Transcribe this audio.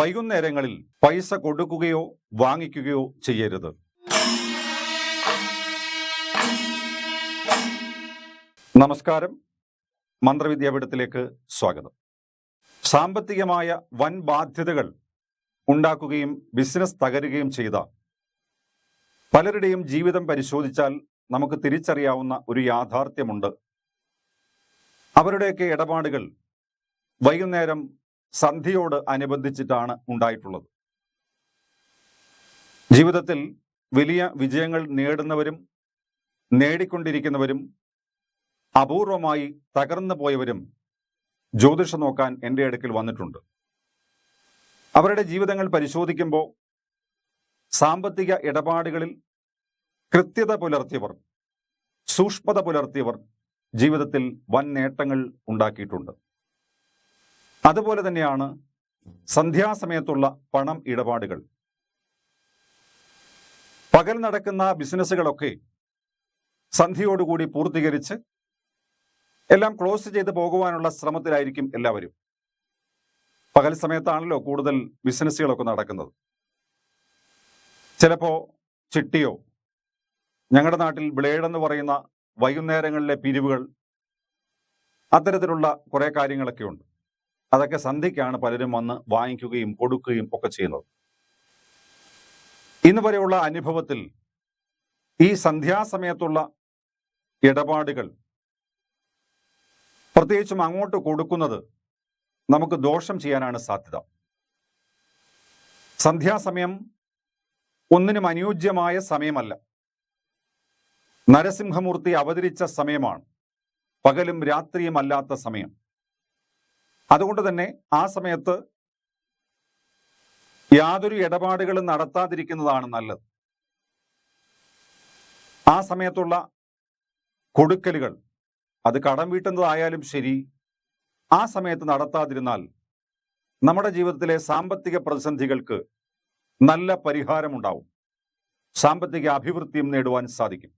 വൈകുന്നേരങ്ങളിൽ പൈസ കൊടുക്കുകയോ വാങ്ങിക്കുകയോ ചെയ്യരുത്. നമസ്കാരം. മന്ത്രവിദ്യാപീഠത്തിലേക്ക് സ്വാഗതം. സാമ്പത്തികമായ വൻ ബാധ്യതകൾ ഉണ്ടാക്കുകയും ബിസിനസ് തകരുകയും ചെയ്ത പലരുടെയും ജീവിതം പരിശോധിച്ചാൽ നമുക്ക് തിരിച്ചറിയാവുന്ന ഒരു യാഥാർത്ഥ്യമുണ്ട്. അവരുടെയൊക്കെ ഇടപാടുകൾ വൈകുന്നേരം സന്ധ്യയോട് അനുബന്ധിച്ചിട്ടാണ് ഉണ്ടായിട്ടുള്ളത്. ജീവിതത്തിൽ വലിയ വിജയങ്ങൾ നേടുന്നവരും നേടിക്കൊണ്ടിരിക്കുന്നവരും അപൂർവമായി തകർന്നു പോയവരും ജ്യോതിഷം നോക്കാൻ എന്റെ അടുക്കൽ വന്നിട്ടുണ്ട്. അവരുടെ ജീവിതങ്ങൾ പരിശോധിക്കുമ്പോൾ സാമ്പത്തിക ഇടപാടുകളിൽ കൃത്യത പുലർത്തിയവർ സൂക്ഷ്മത പുലർത്തിയവർ ജീവിതത്തിൽ വൻ നേട്ടങ്ങൾ ഉണ്ടാക്കിയിട്ടുണ്ട്. അതുപോലെ തന്നെയാണ് സന്ധ്യാസമയത്തുള്ള പണം ഇടപാടുകൾ. പകൽ നടക്കുന്ന ബിസിനസ്സുകളൊക്കെ സന്ധ്യയോടുകൂടി പൂർത്തീകരിച്ച് എല്ലാം ക്ലോസ് ചെയ്ത് പോകുവാനുള്ള ശ്രമത്തിലായിരിക്കും എല്ലാവരും. പകൽ സമയത്താണല്ലോ കൂടുതൽ ബിസിനസ്സുകളൊക്കെ നടക്കുന്നത്. ചിലപ്പോൾ ചിട്ടിയോ ഞങ്ങളുടെ നാട്ടിൽ ബ്ലേഡ് എന്ന് പറയുന്ന വൈകുന്നേരങ്ങളിലെ പിരിവുകൾ അത്തരത്തിലുള്ള കുറേ കാര്യങ്ങളൊക്കെ ഉണ്ട് അതൊക്കെ സന്ധ്യയ്ക്കാണ് പലരും വന്ന് വാങ്ങിക്കുകയും കൊടുക്കുകയും ഒക്കെ ചെയ്യുന്നത്. ഇന്ന് വരെയുള്ള അനുഭവത്തിൽ ഈ സന്ധ്യാസമയത്തുള്ള ഇടപാടുകൾ പ്രത്യേകിച്ചും അങ്ങോട്ട് കൊടുക്കുന്നത് നമുക്ക് ദോഷം ചെയ്യാനാണ് സാധ്യത. സന്ധ്യാസമയം ഒന്നിനും അനുയോജ്യമായ സമയമല്ല. നരസിംഹമൂർത്തി അവതരിച്ച സമയമാണ്. പകലും രാത്രിയും അല്ലാത്ത സമയം. അതുകൊണ്ട് തന്നെ ആ സമയത്ത് യാതൊരു ഇടപാടുകളും നടത്താതിരിക്കുന്നതാണ് നല്ലത്. ആ സമയത്തുള്ള കൊടുക്കലുകൾ അത് കടം വീട്ടുന്നതായാലും ശരി ആ സമയത്ത് നടത്താതിരുന്നാൽ നമ്മുടെ ജീവിതത്തിലെ സാമ്പത്തിക പ്രതിസന്ധികൾക്ക് നല്ല പരിഹാരമുണ്ടാവും. സാമ്പത്തിക അഭിവൃദ്ധിയും നേടുവാൻ സാധിക്കും.